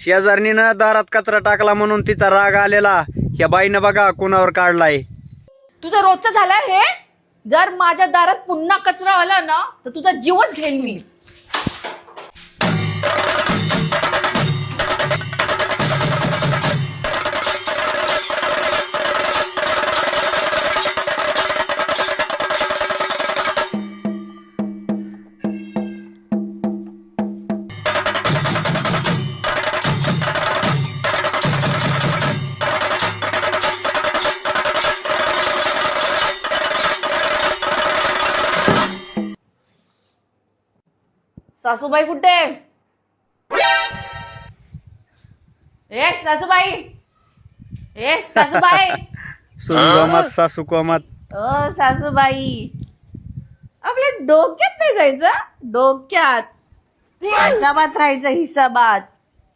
शेजारणीनं दारात कचरा टाकला म्हणून तिचा राग आलेला. ह्या बाईनं बघा कुणावर काढलाय. तुझं रोजचं झालं हे? जर माझ्या दारात पुन्हा कचरा आला ना तर तुझा जीवच घेईन मी. सासूबाई कुठे? ए सासूबाई! ए सासूबाई! कोमात सासू कोमात ओ सासूबाई! आपल्या डोक्यात नाही जायचं. डोक्यात. हिसाबात राहायचं हिसाबात.